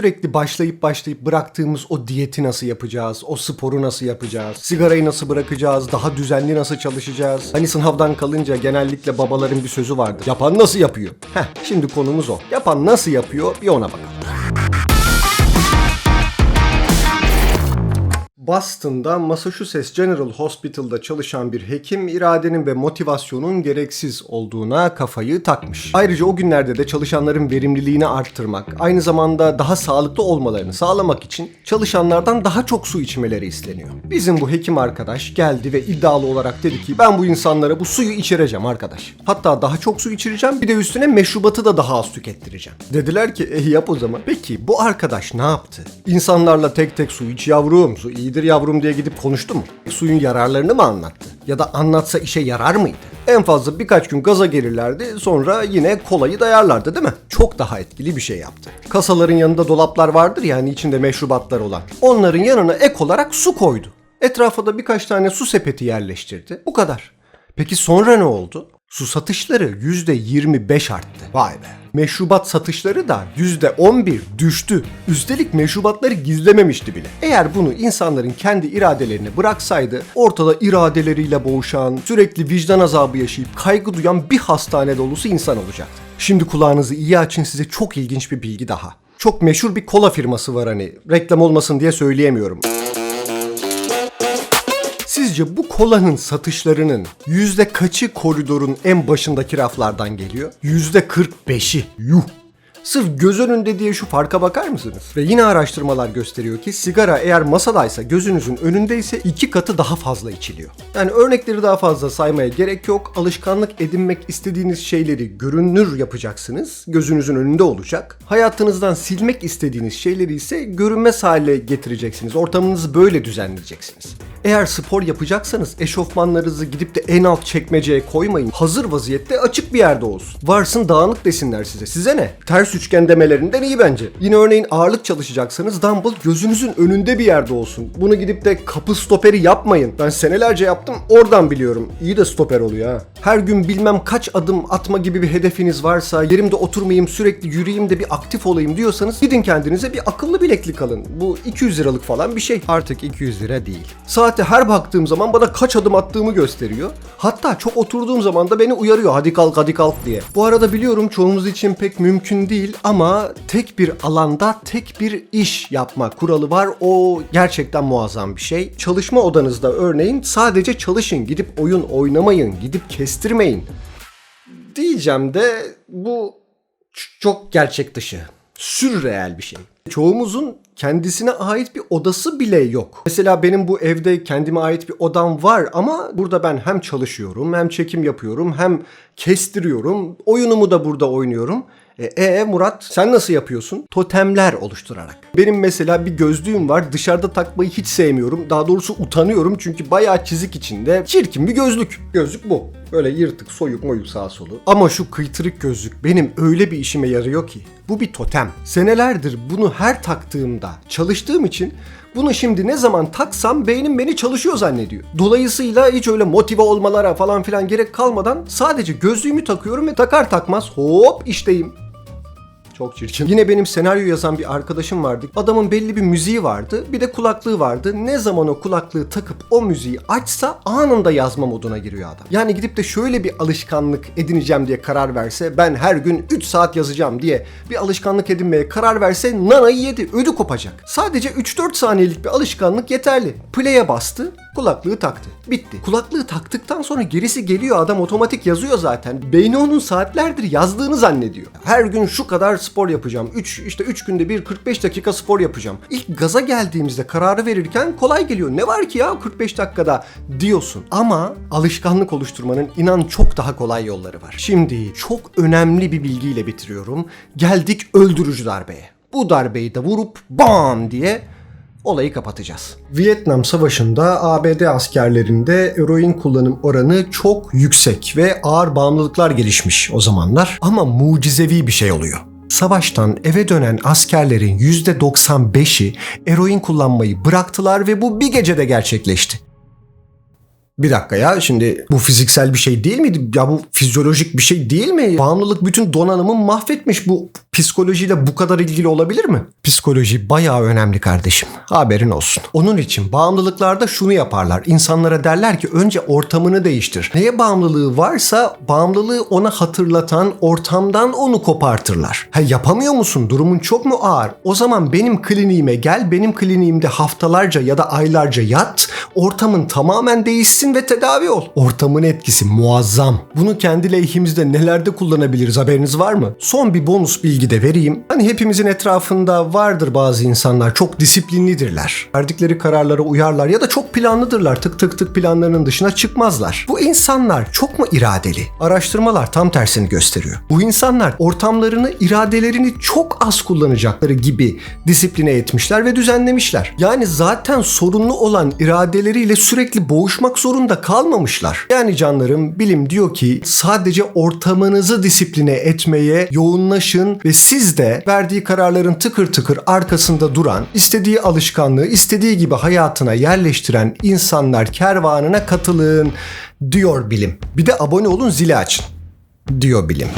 Sürekli başlayıp başlayıp bıraktığımız o diyeti nasıl yapacağız? O sporu nasıl yapacağız? Sigarayı nasıl bırakacağız? Daha düzenli nasıl çalışacağız? Hani sınavdan kalınca genellikle babaların bir sözü vardır. Yapan nasıl yapıyor? Heh, şimdi konumuz o. Yapan nasıl yapıyor? Bir ona bakalım. Boston'da Massachusetts General Hospital'da çalışan bir hekim iradenin ve motivasyonun gereksiz olduğuna kafayı takmış. Ayrıca o günlerde de çalışanların verimliliğini arttırmak, aynı zamanda daha sağlıklı olmalarını sağlamak için çalışanlardan daha çok su içmeleri isteniyor. Bizim bu hekim arkadaş geldi ve iddialı olarak dedi ki ben bu insanlara bu suyu içireceğim arkadaş. Hatta daha çok su içireceğim bir de üstüne meşrubatı da daha az tükettireceğim. Dediler ki e yap o zaman. Peki bu arkadaş ne yaptı? İnsanlarla tek tek su iç yavrum, su iyidir yavrum diye gidip konuştu mu? Suyun yararlarını mı anlattı? Ya da anlatsa işe yarar mıydı? En fazla birkaç gün gaza gelirlerdi sonra yine kolayı dayarlardı değil mi? Çok daha etkili bir şey yaptı. Kasaların yanında dolaplar vardır yani içinde meşrubatlar olan. Onların yanına ek olarak su koydu. Etrafa da birkaç tane su sepeti yerleştirdi. Bu kadar. Peki sonra ne oldu? Su satışları %25 arttı. Vay be. Meşrubat satışları da %11 düştü. Üstelik meşrubatları gizlememişti bile. Eğer bunu insanların kendi iradelerine bıraksaydı ortada iradeleriyle boğuşan, sürekli vicdan azabı yaşayıp kaygı duyan bir hastane dolusu insan olacaktı. Şimdi kulağınızı iyi açın size çok ilginç bir bilgi daha. Çok meşhur bir kola firması var hani. Reklam olmasın diye söyleyemiyorum. Sizce bu kolanın satışlarının yüzde kaçı koridorun en başındaki raflardan geliyor? Yüzde 45'i. Yuh! Sırf göz önünde diye şu farka bakar mısınız? Ve yine araştırmalar gösteriyor ki sigara eğer masadaysa gözünüzün önündeyse iki katı daha fazla içiliyor. Yani örnekleri daha fazla saymaya gerek yok. Alışkanlık edinmek istediğiniz şeyleri görünür yapacaksınız. Gözünüzün önünde olacak. Hayatınızdan silmek istediğiniz şeyleri ise görünmez hale getireceksiniz. Ortamınızı böyle düzenleyeceksiniz. Eğer spor yapacaksanız eşofmanlarınızı gidip de en alt çekmeceye koymayın. Hazır vaziyette açık bir yerde olsun. Varsın dağınık desinler size. Size ne? Ters üçgen demelerinden iyi bence. Yine örneğin ağırlık çalışacaksanız dumbbell gözünüzün önünde bir yerde olsun. Bunu gidip de kapı stoperi yapmayın. Ben senelerce yaptım oradan biliyorum. İyi de stoper oluyor ha. Her gün bilmem kaç adım atma gibi bir hedefiniz varsa, yerimde oturmayayım sürekli yürüyeyim de bir aktif olayım diyorsanız gidin kendinize bir akıllı bileklik alın. Bu 200 liralık falan bir şey. Artık 200 lira değil. Saate her baktığım zaman bana kaç adım attığımı gösteriyor. Hatta çok oturduğum zaman da beni uyarıyor hadi kalk hadi kalk diye. Bu arada biliyorum çoğumuz için pek mümkün değil ama tek bir alanda tek bir iş yapma kuralı var. O gerçekten muazzam bir şey. Çalışma odanızda örneğin sadece çalışın. Gidip oyun oynamayın. Gidip kestirmeyin. Diyeceğim de bu çok gerçek dışı. Sürreel bir şey. Çoğumuzun kendisine ait bir odası bile yok. Mesela benim bu evde kendime ait bir odam var ama burada ben hem çalışıyorum hem çekim yapıyorum hem kestiriyorum. Oyunumu da burada oynuyorum. E, e Murat sen nasıl yapıyorsun? Totemler oluşturarak. Benim mesela bir gözlüğüm var. Dışarıda takmayı hiç sevmiyorum. Daha doğrusu utanıyorum çünkü bayağı çizik içinde. Çirkin bir gözlük. Gözlük bu. Böyle yırtık, soyuk, moyuk sağa solu. Ama şu kıytırık gözlük benim öyle bir işime yarıyor ki. Bu bir totem. Senelerdir bunu her taktığımda çalıştığım için bunu şimdi ne zaman taksam beynim beni çalışıyor zannediyor. Dolayısıyla hiç öyle motive olmalara falan filan gerek kalmadan sadece gözlüğümü takıyorum ve takar takmaz hop işteyim. Çok çirkin. Yine benim senaryo yazan bir arkadaşım vardı. Adamın belli bir müziği vardı. Bir de kulaklığı vardı. Ne zaman o kulaklığı takıp o müziği açsa anında yazma moduna giriyor adam. Yani gidip de şöyle bir alışkanlık edineceğim diye karar verse ben her gün 3 saat yazacağım diye bir alışkanlık edinmeye karar verse nanayı yedi. Ödü kopacak. Sadece 3-4 saniyelik bir alışkanlık yeterli. Play'e bastı. Kulaklığı taktı. Bitti. Kulaklığı taktıktan sonra gerisi geliyor. Adam otomatik yazıyor zaten. Beyni onun saatlerdir yazdığını zannediyor. Her gün şu kadar spor yapacağım. 3 işte 3 günde bir 45 dakika spor yapacağım. İlk gaza geldiğimizde kararı verirken kolay geliyor. Ne var ki ya 45 dakikada diyorsun. Ama alışkanlık oluşturmanın inan çok daha kolay yolları var. Şimdi çok önemli bir bilgiyle bitiriyorum. Geldik öldürücü darbeye. Bu darbeyi de vurup bam diye olayı kapatacağız. Vietnam Savaşı'nda ABD askerlerinde eroin kullanım oranı çok yüksek ve ağır bağımlılıklar gelişmiş o zamanlar. Ama mucizevi bir şey oluyor. Savaştan eve dönen askerlerin %95'i eroin kullanmayı bıraktılar ve bu bir gecede gerçekleşti. Bir dakika ya şimdi bu fiziksel bir şey değil miydi? Ya bu fizyolojik bir şey değil mi? Bağımlılık bütün donanımı mahvetmiş. Bu psikolojiyle bu kadar ilgili olabilir mi? Psikoloji bayağı önemli kardeşim. Haberin olsun. Onun için bağımlılıklarda şunu yaparlar. İnsanlara derler ki önce ortamını değiştir. Neye bağımlılığı varsa bağımlılığı ona hatırlatan ortamdan onu kopartırlar. Ha yapamıyor musun? Durumun çok mu ağır? O zaman benim kliniğime gel. Benim kliniğimde haftalarca ya da aylarca yat. Ortamın tamamen değişsin ve tedavi ol. Ortamın etkisi muazzam. Bunu kendi lehimizde nelerde kullanabiliriz haberiniz var mı? Son bir bonus bilgi de vereyim. Hani hepimizin etrafında vardır bazı insanlar çok disiplinlidirler. Verdikleri kararlara uyarlar ya da çok planlıdırlar. Tık tık tık planlarının dışına çıkmazlar. Bu insanlar çok mu iradeli? Araştırmalar tam tersini gösteriyor. Bu insanlar ortamlarını, iradelerini çok az kullanacakları gibi disipline etmişler ve düzenlemişler. Yani zaten sorunlu olan iradeleriyle sürekli boğuşmak zorunda kalmamışlar. Yani canlarım bilim diyor ki sadece ortamınızı disipline etmeye yoğunlaşın ve siz de verdiği kararların tıkır tıkır arkasında duran, istediği alışkanlığı istediği gibi hayatına yerleştiren insanlar kervanına katılın diyor bilim. Bir de abone olun zili açın diyor bilim.